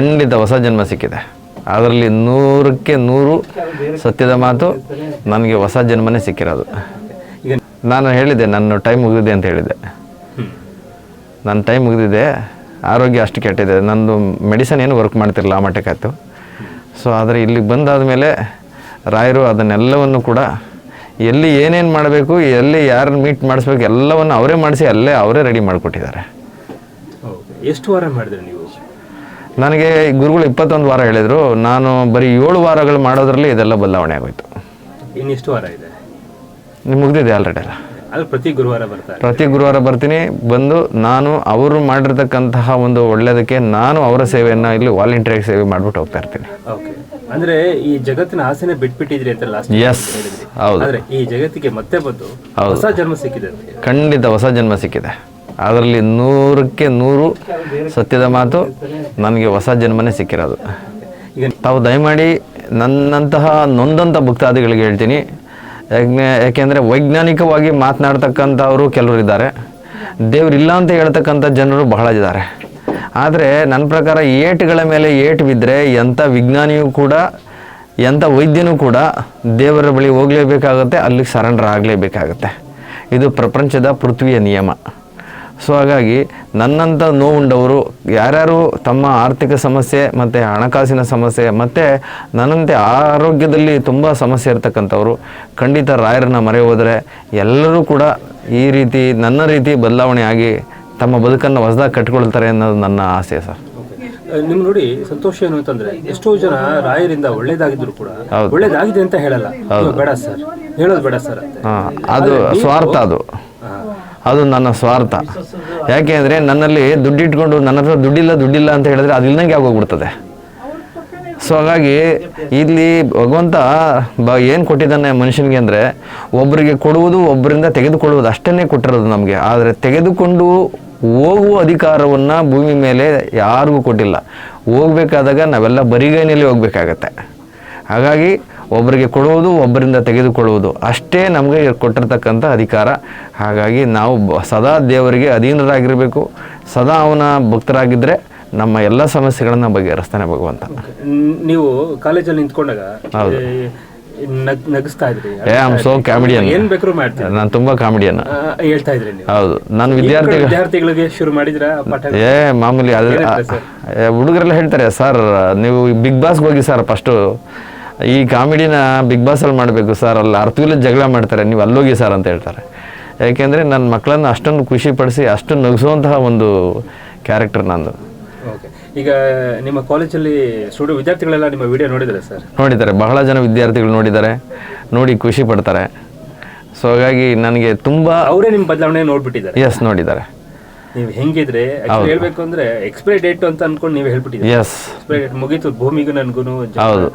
ಖಂಡಿತ ಹೊಸ ಜನ್ಮ ಸಿಕ್ಕಿದೆ. ಅದರಲ್ಲಿ ನೂರಕ್ಕೆ ನೂರು ಸತ್ಯದ ಮಾತು ನನಗೆ ಹೊಸ ಜನ್ಮನೇ ಸಿಕ್ಕಿರೋದು. ನಾನು ಹೇಳಿದ್ದೆ, ನನ್ನ ಟೈಮ್ ಮುಗಿದಿದೆ ಅಂತ ಹೇಳಿದ್ದೆ. ನನ್ನ ಟೈಮ್ ಮುಗಿದಿದೆ, ಆರೋಗ್ಯ ಅಷ್ಟು ಕೆಟ್ಟಿದೆ. ನಂದು ಮೆಡಿಸನ್ ಏನು ವರ್ಕ್ ಮಾಡ್ತಿರಲಿಲ್ಲ ಆ ಮಟ್ಟಕ್ಕಾಯ್ತು ಸೊ ಆದರೆ ಇಲ್ಲಿಗೆ ಬಂದಾದ ಮೇಲೆ ರಾಯರು ಅದನ್ನೆಲ್ಲವನ್ನು ಕೂಡ ಎಲ್ಲಿ ಏನೇನು ಮಾಡಬೇಕು, ಎಲ್ಲಿ ಯಾರನ್ನ ಮೀಟ್ ಮಾಡಿಸ್ಬೇಕು, ಎಲ್ಲವನ್ನು ಅವರೇ ಮಾಡಿಸಿ ಅಲ್ಲೇ ಅವರೇ ರೆಡಿ ಮಾಡಿಕೊಟ್ಟಿದ್ದಾರೆ. ಎಷ್ಟು ವಾರ ಮಾಡಿದ್ರಿ ನನಗೆ ಗುರುಗಳು ಇಪ್ಪತ್ತೊಂದು ವಾರ ಹೇಳಿದರು ನಾನು ಬರೀ ಏಳು ವಾರಗಳು ಮಾಡೋದ್ರಲ್ಲಿ ಇದೆಲ್ಲ ಬದಲಾವಣೆ ಆಗೋಯ್ತು. ಇನ್ನಿಷ್ಟು ವಾರ ಇದೆ? ನಿಮ್ಗೆ ಮುಗ್ದಿದೆ ಆಲ್ರೆಡಿ ಅಲ್ಲ. ಅಲ್ಲಿ ಪ್ರತಿ ಗುರುವಾರ ಬರ್ತಾರೆ. ಪ್ರತಿ ಗುರುವಾರ ಬರ್ತೀನಿ ಬಂದು ನಾನು ಅವರು ಮಾಡಿರ್ತಕ್ಕಂತಹ ಒಂದು ಒಳ್ಳೆಯದಕ್ಕೆ ನಾನು ಅವರ ಸೇವೆಯನ್ನು ಇಲ್ಲಿ ವಾಲಂಟಿಯರ್ ಸೇವೆ ಮಾಡಿಬಿಟ್ಟು ಹೋಗ್ತಾ ಇರ್ತೀನಿ. ಓಕೆ ಅಂದ್ರೆ ಈ ಜಗತ್ತಿನ ಆಸೆನೆ ಬಿಟ್ಬಿಟ್ಟಿದ್ರಿ ಅಂತ ಲಾಸ್ಟ್ ಎಸ್ ಹೌದು. ಈ ಜಗತ್ತಿಗೆ ಮತ್ತೆ ಬಂದು ಹೊಸ ಜನ್ಮ ಸಿಕ್ಕಿದೆ ಖಂಡಿತ ಹೊಸ ಜನ್ಮ ಸಿಕ್ಕಿದೆ. ಅದರಲ್ಲಿ ನೂರಕ್ಕೆ ನೂರು ಸತ್ಯದ ಮಾತು ನನಗೆ ಹೊಸ ಜನ್ಮನೇ ಸಿಕ್ಕಿರೋದು. ತಾವು ದಯಮಾಡಿ ನನ್ನಂತಹ ನೊಂದಂಥ ಭಕ್ತಾದಿಗಳಿಗೆ ಹೇಳ್ತೀನಿ ಯಾಕೆ ಯಾಕೆಂದರೆ ವೈಜ್ಞಾನಿಕವಾಗಿ ಮಾತನಾಡ್ತಕ್ಕಂಥವರು ಕೆಲವರು ಇದ್ದಾರೆ. ದೇವರಿಲ್ಲ ಅಂತ ಹೇಳ್ತಕ್ಕಂಥ ಜನರು ಬಹಳ ಇದ್ದಾರೆ. ಆದರೆ ನನ್ನ ಪ್ರಕಾರ ಏಟುಗಳ ಮೇಲೆ ಏಟು ಬಿದ್ದರೆ ಎಂಥ ವಿಜ್ಞಾನಿಯೂ ಕೂಡ, ಎಂಥ ವೈದ್ಯನೂ ಕೂಡ ದೇವರ ಬಳಿ ಹೋಗಲೇಬೇಕಾಗತ್ತೆ, ಅಲ್ಲಿಗೆ ಸರೆಂಡರ್ ಆಗಲೇಬೇಕಾಗತ್ತೆ. ಇದು ಪ್ರಪಂಚದ ಪೃಥ್ವಿಯ ನಿಯಮ. ಸೊ ಹಾಗಾಗಿ ನನ್ನಂಥ ನೋವುಂಡವರು ಯಾರ್ಯಾರು ತಮ್ಮ ಆರ್ಥಿಕ ಸಮಸ್ಯೆ ಮತ್ತು ಹಣಕಾಸಿನ ಸಮಸ್ಯೆ ಮತ್ತು ನನ್ನಂತೆ ಆರೋಗ್ಯದಲ್ಲಿ ತುಂಬ ಸಮಸ್ಯೆ ಇರ್ತಕ್ಕಂಥವ್ರು ಖಂಡಿತ ರಾಯರನ್ನ ಮರೆ ಹೋದರೆ ಎಲ್ಲರೂ ಕೂಡ ಈ ರೀತಿ ನನ್ನ ರೀತಿ ಬದಲಾವಣೆ ಆಗಿ ತಮ್ಮ ಬದುಕನ್ನು ಹೊಸದಾಗಿ ಕಟ್ಕೊಳ್ತಾರೆ ಅನ್ನೋದು ನನ್ನ ಆಸೆ ಸರ್. ನಿಮ್ಗೆ ನಿಮ್ ನೋಡಿ ಸಂತೋಷ ಏನು ಅಂತಂದ್ರೆ ಎಷ್ಟೋ ಜನ ರಾಯರಿಂದ ಒಳ್ಳೇದಾಗಿದ್ರು ಕೂಡ ಒಳ್ಳೇದಾಗಿದೆ ಅಂತ ಹೇಳಲ್ಲ. ಬೇಡ ಸರ್. ಹೇಳೋದು ಬೇಡ ಸರ್. ಅದು ಸ್ವಾರ್ಥ ಅದು. ಅದು ನನ್ನ ಸ್ವಾರ್ಥ. ಯಾಕೆ ಅಂದರೆ ನನ್ನಲ್ಲಿ ದುಡ್ಡಿಟ್ಕೊಂಡು ನನ್ನ ಹತ್ರ ದುಡ್ಡಿಲ್ಲ ದುಡ್ಡಿಲ್ಲ ಅಂತ ಹೇಳಿದ್ರೆ ಅದು ಇಲ್ದಂಗೆ ಆಗೋಗ್ಬಿಡ್ತದೆ. ಸೊ ಹಾಗಾಗಿ ಇಲ್ಲಿ ಭಗವಂತ ಬ ಏನು ಕೊಟ್ಟಿದ್ದಾನೆ ಮನುಷ್ಯನಿಗೆ ಅಂದರೆ ಒಬ್ಬರಿಗೆ ಕೊಡುವುದು ಒಬ್ಬರಿಂದ ತೆಗೆದುಕೊಳ್ಳುವುದು ಅಷ್ಟನ್ನೇ ಕೊಟ್ಟಿರೋದು ನಮಗೆ. ಆದರೆ ತೆಗೆದುಕೊಂಡು ಹೋಗುವ ಅಧಿಕಾರವನ್ನು ಭೂಮಿ ಮೇಲೆ ಯಾರಿಗೂ ಕೊಟ್ಟಿಲ್ಲ. ಹೋಗ್ಬೇಕಾದಾಗ ನಾವೆಲ್ಲ ಬರಿಗೈನಲ್ಲಿ ಹೋಗ್ಬೇಕಾಗತ್ತೆ. ಹಾಗಾಗಿ ಒಬ್ಬರಿಗೆ ಕೊಡುವುದು ಒಬ್ಬರಿಂದ ತೆಗೆದುಕೊಳ್ಳುವುದು ಅಷ್ಟೇ ನಮಗೆ ಕೊಟ್ಟಿರ್ತಕ್ಕಂಥ ಅಧಿಕಾರ. ಹಾಗಾಗಿ ನಾವು ಸದಾ ದೇವರಿಗೆ ಅಧೀನರಾಗಿರಬೇಕು. ಸದಾ ಅವನ ಭಕ್ತರಾಗಿದ್ದರೆ ನಮ್ಮ ಎಲ್ಲ ಸಮಸ್ಯೆಗಳನ್ನು ಬಗೆಹರಿಸ್ತಾನೆ ಭಗವಂತ. ನೀವು ಕಾಲೇಜಲ್ಲಿ ನಿಂತ್ಕೊಂಡಾಗ ನಗಿಸ್ತಾ ಇದ್ರಿ. ಏ ಆಮ್ ಸೋ ಕಾಮಿಡಿಯನ್ ಏನ್ ಬೇಕಾದ್ರೂ ಮಾಡ್ತೀನಿ ನಾನು ತುಂಬಾ ಕಾಮಿಡಿಯನ್ ಹೇಳ್ತಾ ಇದ್ರಿ ನೀವು. ಹೌದು. ನಾನು ವಿದ್ಯಾರ್ಥಿ ವಿದ್ಯಾರ್ಥಿಗಳಿಗೆ ಶುರು ಮಾಡಿದ್ರ ಪಾಠ? ಏ ಮಾಮೂಲಿ ಹುಡುಗರೆಲ್ಲ ಹೇಳ್ತಾರೆ ಸರ್ ನೀವು ಬಿಗ್ ಬಾಸ್ಗೆ ಹೋಗಿ ಸರ್ ಫಸ್ಟು ಈ ಕಾಮಿಡಿನ ಬಿಗ್ ಬಾಸಲ್ಲಿ ಮಾಡಬೇಕು ಸರ್ ಅಲ್ಲಿ ಅರ್ಥವಿಲ್ಲ ಜಗಳ ಮಾಡ್ತಾರೆ ನೀವು ಅಲ್ಲೋಗಿ ಸರ್ ಅಂತ ಹೇಳ್ತಾರೆ. ಯಾಕೆಂದರೆ ನನ್ನ ಮಕ್ಕಳನ್ನು ಅಷ್ಟೊಂದು ಖುಷಿಪಡಿಸಿ ಅಷ್ಟು ನಗಿಸುವಂತಹ ಒಂದು ಕ್ಯಾರೆಕ್ಟರ್ ನಂದು. ಓಕೆ ಈಗ ನಿಮ್ಮ ಕಾಲೇಜಲ್ಲಿ ಸ್ಟೂಡೆಂಟ್ ವಿದ್ಯಾರ್ಥಿಗಳೆಲ್ಲ ನಿಮ್ಮ ವಿಡಿಯೋ ನೋಡಿದ್ದಾರೆ ಸರ್ ನೋಡಿದ್ದಾರೆ ಬಹಳ ಜನ ವಿದ್ಯಾರ್ಥಿಗಳು ನೋಡಿದ್ದಾರೆ ನೋಡಿ ಖುಷಿ ಪಡ್ತಾರೆ. ಸೊ ಹಾಗಾಗಿ ನನಗೆ ತುಂಬ ಅವರೇ ನಿಮ್ಮ ಬದಲಾವಣೆ ನೋಡ್ಬಿಟ್ಟಿದ್ದಾರೆ. ಎಸ್ ನೋಡಿದ್ದಾರೆ. ನೀವು ಹೆಂಗಿದ್ರೆ actually ಹೇಳ್ಬೇಕು ಅಂದ್ರೆ ಎಕ್ಸ್ಪೈರಿ ಡೇಟ್ ಅಂತ ಅನ್ಕೊಂಡು ನೀವು ಹೇಳ್ಬಿಟ್ಟಿದ್ದೀರಿ? ಎಸ್ ಎಕ್ಸ್ಪೈರಿ ಡೇಟ್ ಮುಗೀತು ಭೂಮಿಗೂ ನನ್ಗೂ ಹೌದು.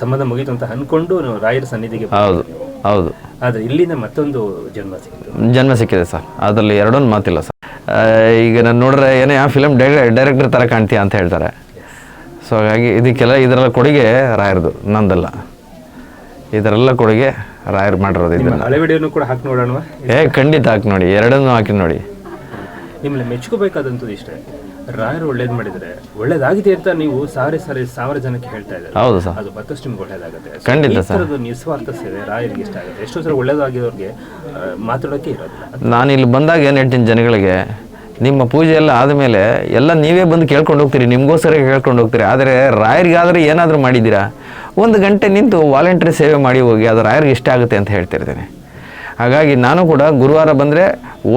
ಸಂಬಂಧ ಮುಗೀತು ಅಂತ ಅನ್ಕೊಂಡು ನಾವು ರಾಯರ ಸನ್ನಿಧಿಗೆ. ಹೌದು ಹೌದು. ಆದ್ರೆ ಇಲ್ಲಿಂದ ಮತ್ತೊಂದು ಜನ್ಮ ಸಿಕ್ತು ಜನ್ಮ ಸಿಕ್ಕಿದೆ ಸರ್. ಅದರಲ್ಲಿ ಎರಡೊಂದು ಮಾತಿಲ್ಲ ಸರ್. ಆ, ಈಗ ನಾನು ನೋಡ್ರೆ ಏನೇ ಆ ಫಿಲಮ್ ಡೈರೆಕ್ಟರ್ ಥರ ಕಾಣ್ತೀಯ ಅಂತ ಹೇಳ್ತಾರೆ. ಸೊ ಹಾಗಾಗಿ ಇದಕ್ಕೆಲ್ಲ ಇದರಲ್ಲ ಕೊಡುಗೆ ರಾಯರ್ದು ನಂದಲ್ಲ. ಇದರೆಲ್ಲ ಕೊಡುಗೆ ರಾಯರ್ ಮಾಡಿರೋದು ನಿಮ್ಮ ಇದನ್ನು ಹಳೆ ವಿಡಿಯೋನು ಕೂಡ ಹಾಕಿ ನೋಡೋಣ ಏ ಖಂಡಿತ ಹಾಕಿ ನೋಡಿ. ಎರಡನ್ನೂ ಹಾಕಿ ನೋಡಿ. ನಿಮ್ಮನ್ನ ಮೆಚ್ಕೋಬೇಕಾದಂಥದ್ದು ಇಷ್ಟೇ. ರಾಯರು ಒಳ್ಳೇದು ಮಾಡಿದರೆ ಒಳ್ಳೇದಾಗಿದೆ ಅಂತ ನೀವು ಸಾವಿರ ಸಾರಿ ಸಾವಿರ ಜನಕ್ಕೆ ಹೇಳ್ತಾ ಇದ್ದಾರೆ. ಹೌದು ಸರ್. ಅದು ಮತ್ತಷ್ಟು ನಿಮ್ಗೆ ಒಳ್ಳೇದಾಗುತ್ತೆ. ಖಂಡಿತ ಸರ್. ಅದು ನಿಸ್ವಾರ್ಥ ಸೇವೆ ರಾಯರಿಗೆ ಇಷ್ಟ ಆಗುತ್ತೆ. ಎಷ್ಟೋ ಸಲ ಒಳ್ಳೇದಾಗಿರೋರಿಗೆ ಮಾತಾಡೋಕೆ ಇರೋದಿಲ್ಲ. ನಾನು ಇಲ್ಲಿ ಬಂದಾಗ ಏನು ಹೇಳ್ತೀನಿ ಜನಗಳಿಗೆ ನಿಮ್ಮ ಪೂಜೆ ಎಲ್ಲ ಆದಮೇಲೆ ಎಲ್ಲ ನೀವೇ ಬಂದು ಕೇಳ್ಕೊಂಡು ಹೋಗ್ತೀರಿ ನಿಮಗೋಸ್ಕರ ಕೇಳ್ಕೊಂಡು ಹೋಗ್ತೀರಿ. ಆದರೆ ರಾಯರಿಗಾದರೆ ಏನಾದರೂ ಮಾಡಿದ್ದೀರಾ? ಒಂದು ಗಂಟೆ ನಿಂತು ವಾಲಂಟ್ರಿ ಸೇವೆ ಮಾಡಿ ಹೋಗಿ ಅದು ರಾಯರಿಗೆ ಇಷ್ಟ ಆಗುತ್ತೆ ಅಂತ ಹೇಳ್ತಿರ್ತೀನಿ ಹಾಗಾಗಿ ನಾನು ಕೂಡ ಗುರುವಾರ ಬಂದರೆ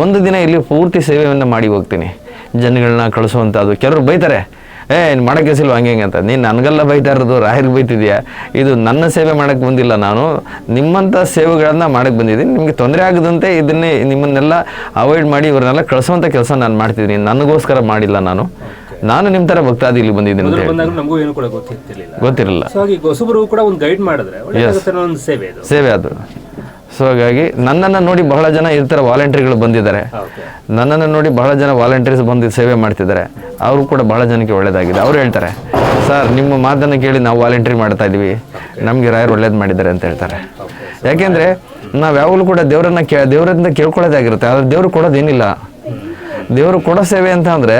ಒಂದು ದಿನ ಇಲ್ಲಿ ಪೂರ್ತಿ ಸೇವೆಯನ್ನು ಮಾಡಿ ಹೋಗ್ತೀನಿ. ಜನಗಳನ್ನ ಕಳಿಸುವಂಥದ್ದು ಕೆಲವರು ಬೈತಾರೆ ಏ ಮಾಡೋಕ್ಕೆ ಸಿಲ್ವ? ಹಂಗೆ ಹಂಗೆ ಅಂತ. ನೀನು ನನಗೆಲ್ಲ ಬೈತಾ ಇರೋದು ರಾಯರಿಗೆ ಬೈತಿದ್ಯಾ? ಇದು ನನ್ನ ಸೇವೆ ಮಾಡೋಕ್ಕೆ ಬಂದಿಲ್ಲ ನಾನು. ನಿಮ್ಮಂಥ ಸೇವೆಗಳನ್ನು ಮಾಡೋಕ್ಕೆ ಬಂದಿದ್ದೀನಿ. ನಿಮಗೆ ತೊಂದರೆ ಆಗದಂತೆ ಇದನ್ನೇ ನಿಮ್ಮನ್ನೆಲ್ಲ ಅವಾಯ್ಡ್ ಮಾಡಿ ಇವ್ರನ್ನೆಲ್ಲ ಕಳಿಸುವಂಥ ಕೆಲಸ ನಾನು ಮಾಡ್ತಿದ್ದೀನಿ. ನನಗೋಸ್ಕರ ಮಾಡಿಲ್ಲ ನಾನು. ನಾನು ನಿಮ್ಮ ಥರ ಭಕ್ತಾದಿ ಇಲ್ಲಿ ಬಂದಿದ್ದೀನಿ ಅಂತ ನಮಗೂ ಏನು ಕೂಡ ಗೊತ್ತಿಲ್ಲ ಗೊತ್ತಿರಲಿಲ್ಲ. ಹೊಸಬರು ಕೂಡ ಒಂದು ಗೈಡ್ ಮಾಡಿದ್ರೆ ಸೇವೆ ಅದು. ಸೊ ಹಾಗಾಗಿ ನನ್ನನ್ನು ನೋಡಿ ಬಹಳ ಜನ ಇರ್ತಾರೆ ವಾಲಂಟ್ರಿಗಳು ಬಂದಿದ್ದಾರೆ. ನನ್ನನ್ನು ನೋಡಿ ಬಹಳ ಜನ ವಾಲಂಟಿಯರ್ಸ್ ಬಂದು ಸೇವೆ ಮಾಡ್ತಿದ್ದಾರೆ. ಅವರು ಕೂಡ ಬಹಳ ಜನಕ್ಕೆ ಒಳ್ಳೆಯದಾಗಿದೆ ಅವರು ಹೇಳ್ತಾರೆ ಸರ್ ನಿಮ್ಮ ಮಾತನ್ನು ಕೇಳಿ ನಾವು ವಾಲಂಟ್ರಿ ಮಾಡ್ತಾ ಇದ್ವಿ. ನಮಗೆ ರಾಯರು ಒಳ್ಳೇದು ಮಾಡಿದ್ದಾರೆ ಅಂತ ಹೇಳ್ತಾರೆ. ಯಾಕೆಂದರೆ ನಾವು ಯಾವಾಗಲೂ ಕೂಡ ದೇವರನ್ನ ಕೇ ದೇವರಿಂದ ಕೇಳ್ಕೊಳ್ಳೋದಾಗಿರುತ್ತೆ ಆದರೆ ದೇವರು ಕೊಡೋದೇನಿಲ್ಲ. ದೇವರು ಕೊಡೋ ಸೇವೆ ಅಂತ ಅಂದರೆ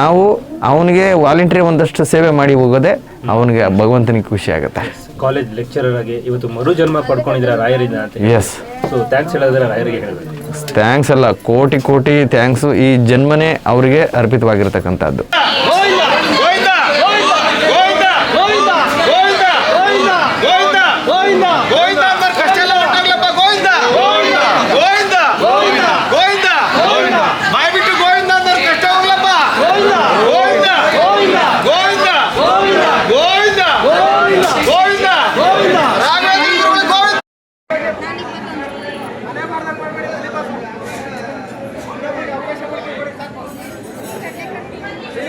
ನಾವು ಅವನಿಗೆ ವಾಲಂಟ್ರಿ ಒಂದಷ್ಟು ಸೇವೆ ಮಾಡಿ ಹೋಗೋದೇ ಅವನಿಗೆ ಭಗವಂತನಿಗೆ ಖುಷಿ ಆಗುತ್ತೆ. ಕಾಲೇಜ್ ಲೆಕ್ಚರರ್ ಆಗಿ ಇವತ್ತು ಮರು ಜನ್ಮ ಪಡ್ಕೊಂಡಿದ್ದೀರಾ ರಾಯರಿಂದ ಅಂತ ಎಸ್ ಸೊ ಥ್ಯಾಂಕ್ಸ್ ಹೇಳೋದ್ರೆ ರಾಯರಿಗೆ ಹೇಳಬೇಕು. ಥ್ಯಾಂಕ್ಸ್ ಅಲ್ಲ ಕೋಟಿ ಕೋಟಿ ಥ್ಯಾಂಕ್ಸ್ ಈ ಜನ್ಮನೇ ಅವರಿಗೆ ಅರ್ಪಿತವಾಗಿರ್ತಕ್ಕಂಥದ್ದು.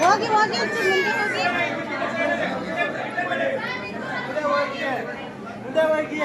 ಹೋಗಿ ಹೋಗಿ ಮುಂದೆ ಹೋಗಿ ಮುಂದೆ ಹೋಗಿ